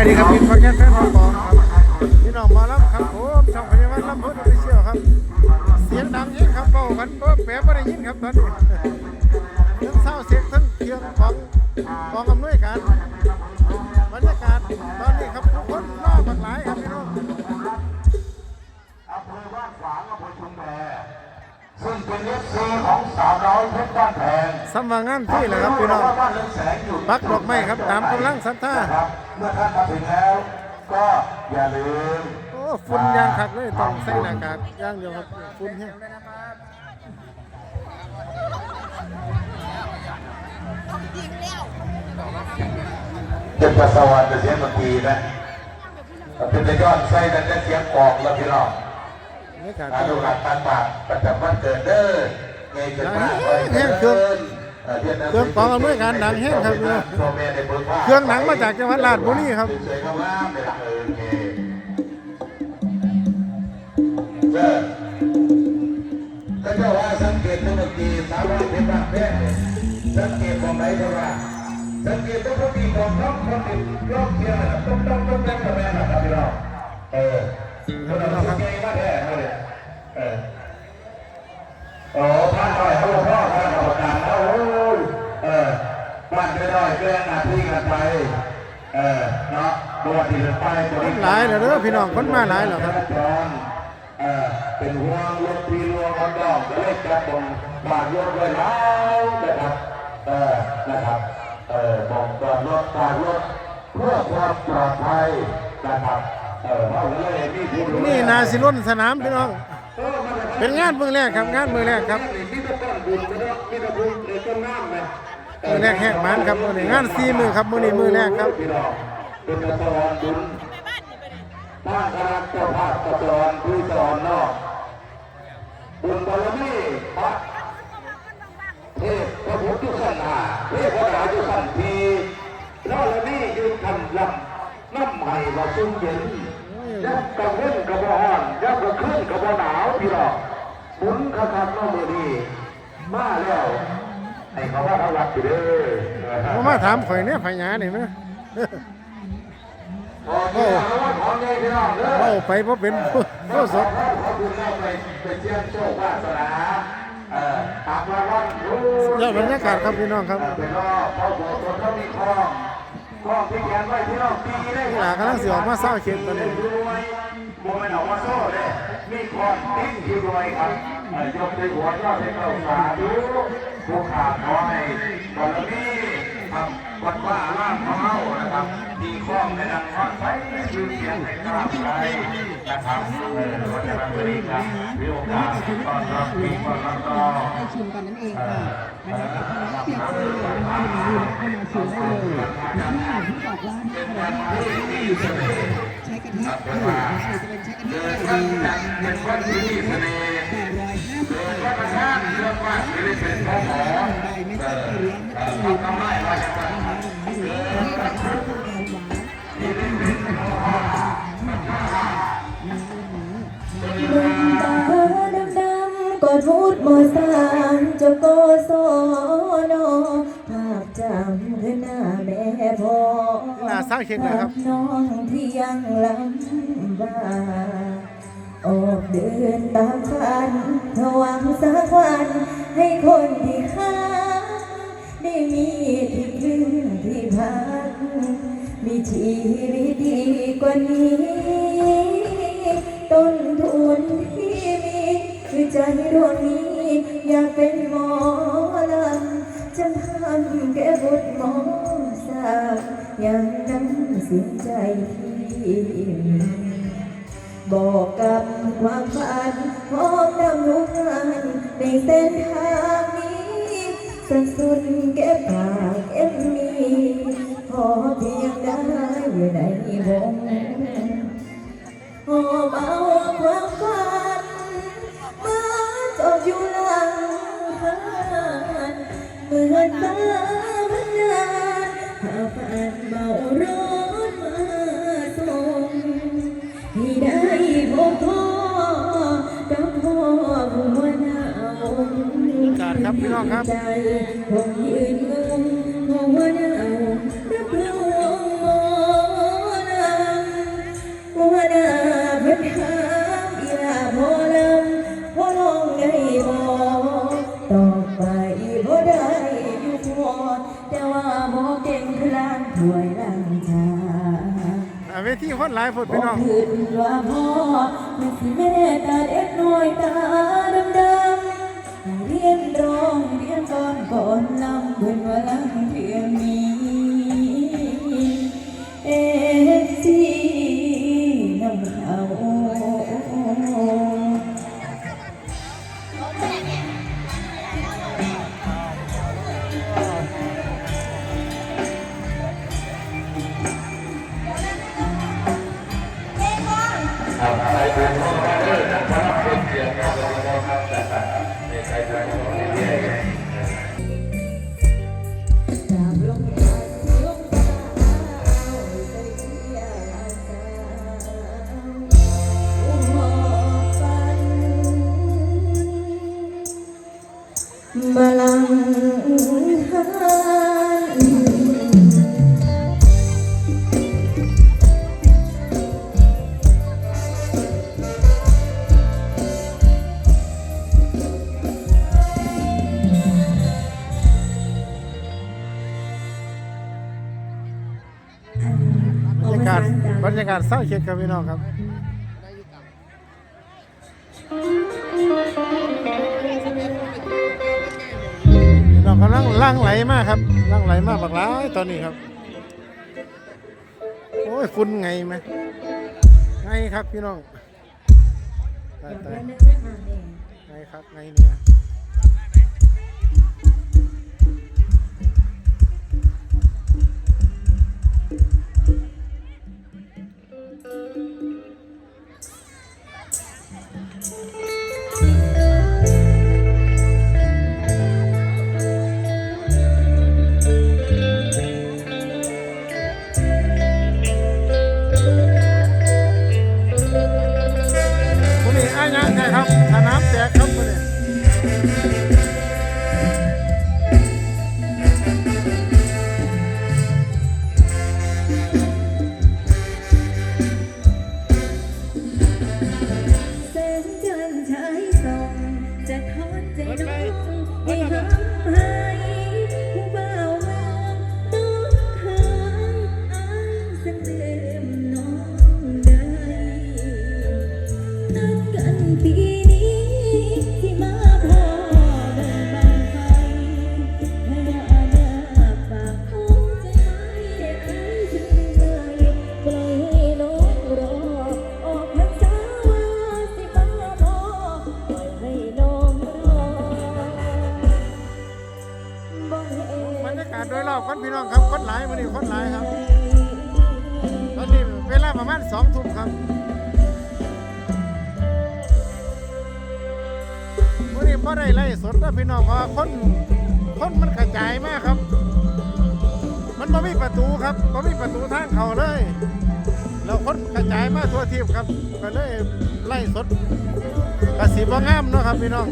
ายดีครับพี่ฟังแค่แฟนของกองครับพี่น้องมาแล้วครับผมช่องพยาบาลลำพูนออฟฟิเชียลครับ เสียงดังยิ่งครับเบากันเบิ้แปะไม่ได้ยินครับตอนนี้ทั้งเศร้าเสียงทั้งเครื่องของกอง งสำว่างานที่แหละครับพี่น้องบ้านเรืองแสงอยู่ปักดอกไม้ครับตามกำลังศรัทธานะครับเมื่อท่านมาถึงแล้วก็อย่าลืมโอ้ฝุ่นยางคักเลยต้องใส่หน้ากากย่างเดียวครับฝุ่นแห้งเป็นประสวรรค์เสียงดนตรีนะเป็นแต่ยอดไส้นั่นได้เสียงกลองแล้วพี่น้องบรรยากาศอาดูหลักตันบาทประจำวันเกิดเด้อเงยจะมาไว้แห้งเครื่อง เครื่องกองอำนวยการหนังแห้งครับพี่น้องเครื่องหนังมาจากจังหวัดราชบุรีครับสวยๆงามๆเลยล่ะเออโอเคเจ้าก็เจ้าว่าสังเกตตัวดนตรีสาวน้อยเพชรบ้านแพงเนี่ยสังเกตของไหนเพราะว่าสังเกตตัวดนตรีของน้องคนติดรอบเทียนน่ะต้องต้องต้องต้องกับแม่นะครับพี่น้องเออคนเราสุดใหญ่มากแท้เลยเออ โอ้ท่านหน่อยพ่อพ่อท่านกรรมการโอ้ยเออบ้านไปหน่อยแกล้งหน้าที่กันไป เออเนาะบวชที่ไปบริหลายแล้วเด้อพี่น้องคนมาหลายแล้วครับเออเป็นห่วงรถพี่ลวงคนดอกก็เลยจับบงบาดยกไว้แล้วนะครับเออนะครับเออบอกจอดรถจอดรถเพื่อความปลอดภัยนะครับเออเพราะว่าเลยมีผู้ดูแลนี่นาสิล้นสนามพี่น้อง เป็นงานมือแรกครับงานมือแรกครับมือแรกแหกมันครับมือนี้งานสี่มือครับมือนี้มือแรกครับพี่น้งเป็นกระสอนบุญท่านคณะเจ้าภาพกระสอนผู้สอนนอกบุญบารมีพระเทพพระพุทธสันหาเทพพระดาจุสันทีแล้วละนี่ยืนคำลำน้ำใหม่ว่าซุ่มเย็นยับกระเว้นกระบอ่อนยับกระขึ้นกระบหนาวพี่น้อง บุญกระทำน้องมือนี้มาแล้วไอ้เขาว่าเขารักอยู่เด้อผมมาถามข่อยเนี่ยพญานี่มั้ยโอ้ของใหญ่พี่น้องเด้อเว้าไปเพราะเป็นผู้ผู้สดขอบคุณเราไปไปเชี่ยมโชควาสนาเอ่อตามรางวัลดูยอดบรรยากาศครับพี่น้องครับเป็นรอบพ่อโบสถ์เขามีคลอง หลากำลังสิออกมาเศร้าเข็มตอนนี้รวยโมเมนออกมาโซ่เลยมีคลองติ้งที่รวยครับเอ่อยกในหัวยอดในเก้าสาธุผู้ขาดน้อยบารมีทำวัดว่าล่างของเรานะครับที่คลองในดังฟังไฟยืนเสียงในกราบใจนะครับเออวันนี้วันนี้ครับมีโอกาสตอนรับปีก่อนแล้วก็ให้ชิมกันนั่น เองค่ะบรรยากาศคณะเปียกเลยนะคะวันนี้เข้ามาชิมได้เลยอย่างที่บอกว่าถ้าเราใช้กระทะอยู่นะคะจะเป็นใช้กระทะเกิดไฟวันดีจันทร์เป็นวันที่มีเสน่ห์แปดร้อยห้าสิบเกิดบาวันทอังคารเรื่องว่าไม่ได้เป็นพ่อหมอใบไม่เอใช่อไปเลี้ยงเอไม่อต้องทำไมว่าจะว่านะคะวันนี้นี่กระทะพวกเก็สอนอภาพจำคือหน้าแม่พ่อหน้าสร้างเข็มนะครับ น้องที่ยังลำบากออกเดินตามฝันหวังสักวันให้คนที่ค้างได้มีที่พึ่งที่พักมีชีวิตดีกว่านี้ ต้นทุนที่มีคือใจดวงนี้ อยากเป็นหมอลำจะทำแก้บทหมอสาวอย่างนั้นสิ้นใจที่มีบอกกับความฝันพร้อมดำรู้งานในเส้นทางนี้สักสุดเก็บปากเก็บมีพอเพียงได้อยู่ในวงหอบเอา เหมือนตาพันนานหาฝันเมารถมาส่งให้ได้พบพ่อกับพ่อหัวหน้าวงบรรยากาศครับพี่น้องครับใจผมยืนงงหัว ทีคนหลายพุ่นพี่น้องขึ้นว่าพ่อมันสิแม่ตาเด็กน้อยตาดำดำเรียนร้องเรียนก่อนก่อนลำเพิ่นว่าลัง บลังก์หันบรรยากาศบรรยากาศเศร้าเช็ดครับพี่น้องครับ พี่น้องกำลังล่างไหลมากครับล่างไหลมากบักหลายตอนนี้ครับ โอ้ยฝุ่นไงไหมไงครับพี่น้องตายตายไงครับไงเนี่ย บรรยาศโดยรอบคนพี่น้องครับคนหลายวันนี้คนหลายครับ ตอนนี้เวลาประมาณสองทุ่มครับวันนี้พ่ได้ไล่สดนะพี่น้องเพราะคนคนมันกระจายมากครับ มันไม่มีประตูครับไม่มีประตูทางเขาเลยแล้วคนกระจายมากทั่วทีมครับ ก็เลยไล่สดกระสีบ่งามเนาะครับพี่น้อง